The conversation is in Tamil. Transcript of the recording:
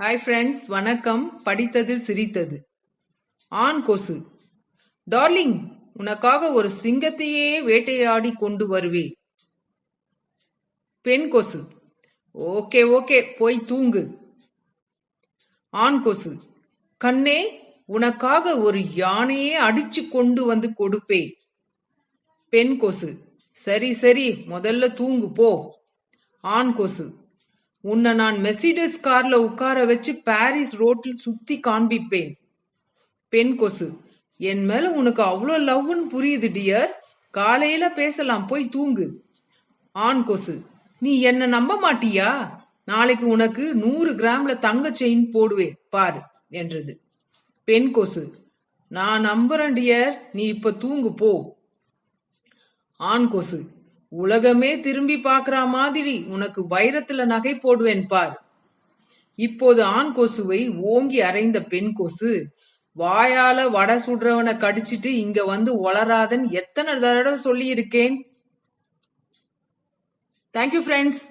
ஹாய் ஃப்ரெண்ட்ஸ் வணக்கம். படித்ததில் சிரித்தது. ஆண் கொசு. டார்லிங் உனக்காக ஒரு சிங்கத்தையே வேட்டையாடி கொண்டு வருவே. பெண் கொசு. ஓகே ஓகே போய் தூங்கு. ஆண் கொசு. கண்ணே உனக்காக ஒரு யானையே அடிச்சு கொண்டு வந்து கொடுப்பேன் பெண் கொசு. சரி சரி முதல்ல தூங்கு போ. ஆண் கொசு. உன்னை நான் மெர்சிடஸ் கார்ல உட்கார வச்சு பாரிஸ் ரோட்டில் சுத்தி காண்பிப்பேன். பெண் கொசு என் மேல உனக்கு அவ்வளோ லவ்னு புரியுது டியர் காலையில பேசலாம் போய் தூங்கு. ஆண் கொசு நீ என்ன நம்ப மாட்டியா? நாளைக்கு உனக்கு நூறு கிராம்ல தங்க செயின் போடுவேன் பாரு என்றது. பெண் கொசு நான் நம்புறேன் டியர் நீ இப்ப தூங்கு போ. ஆண் கொசு உலகமே திரும்பி பார்க்கிற மாதிரி உனக்கு வைரத்துல நகை போடுவேன் பார். இப்போது ஆண் கொசுவை ஓங்கி அரைந்த பெண் கொசு வாயால வடை சுடுறவனை கடிச்சிட்டு இங்க வந்து ஒளராதன் எத்தனை தடவை சொல்லி இருக்கேன் தேங்க்யூ ஃப்ரெண்ட்ஸ்